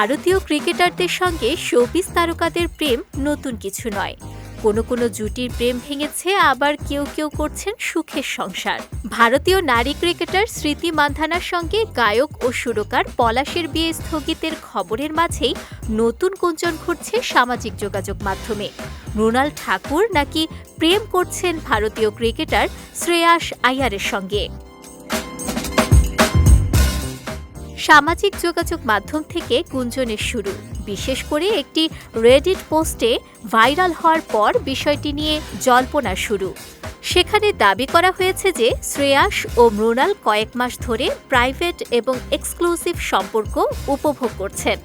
ভারতীয় ক্রিকেটারদের সঙ্গে শোবিস তারকাদের প্রেম নতুন কিছু নয়। কোনো কোনো জুটির প্রেম ভেঙেছে, আবার কেউ কেউ করছেন সুখের সংসার। ভারতীয় নারী ক্রিকেটার স্মৃতি মান্ধানার সঙ্গে গায়ক ও সুরকার পলাশের বিয়ে স্থগিতের খবরের মাঝেই নতুন গুঞ্জন ঘুরছে সামাজিক যোগাযোগ মাধ্যমে। মৃণাল ঠাকুর নাকি প্রেম করছেন ভারতীয় ক্রিকেটার শ্রেয়াস আয়ারের সঙ্গে। সামাজিক যোগাযোগ মাধ্যম থেকে গুঞ্জনের শুরু। বিশেষ করে একটি রেডিট পোস্টে ভাইরাল হওয়ার পর বিষয়টি নিয়ে জল্পনা শুরু। সেখানে দাবি করা হয়েছে যে শ্রেয়াস ও মৃণাল কয়েক মাস ধরে প্রাইভেট এবং এক্সক্লুসিভ সম্পর্ক উপভোগ করছেন।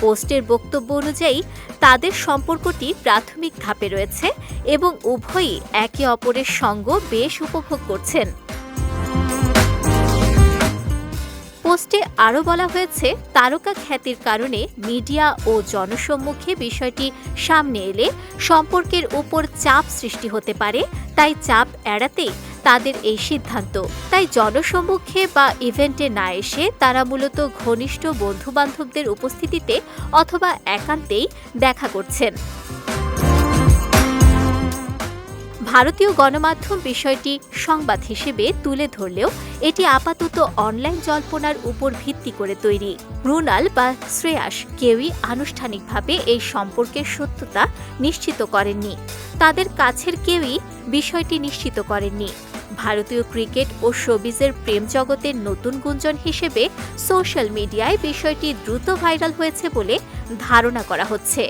পোস্টের বক্তব্য অনুযায়ী, তাদের সম্পর্কটি প্রাথমিক ধাপে রয়েছে এবং উভয়ই একে অপরের সঙ্গ বেশ উপভোগ করছেন। পোস্টে আরও বলা হয়েছে, তারকা খ্যাতির কারণে মিডিয়া ও জনসম্মুখে বিষয়টি সামনে এলে সম্পর্কের উপর চাপ সৃষ্টি হতে পারে, তাই চাপ এড়াতেই তাদের এই সিদ্ধান্ত। তাই জনসম্মুখে বা ইভেন্টে না এসে তারা মূলত ঘনিষ্ঠ বন্ধুবান্ধবদের উপস্থিতিতে অথবা একান্তেই দেখা করছেন। ভারতীয় গণমাধ্যম বিষয়টি সংবাদ হিসেবে তুলে ধরলেও এটি আপাতত অনলাইন জল্পনার উপর ভিত্তি করে তৈরি। মৃণাল বা শ্রেয়াস কেউই আনুষ্ঠানিকভাবে এই সম্পর্কের সত্যতা নিশ্চিত করেননি। তাদের কাছের কেউই বিষয়টি নিশ্চিত করেননি। ভারতীয় ক্রিকেট ও শোবিজের প্রেম জগতের নতুন গুঞ্জন হিসেবে সোশ্যাল মিডিয়ায় বিষয়টি দ্রুত ভাইরাল হয়েছে বলে ধারণা করা হচ্ছে।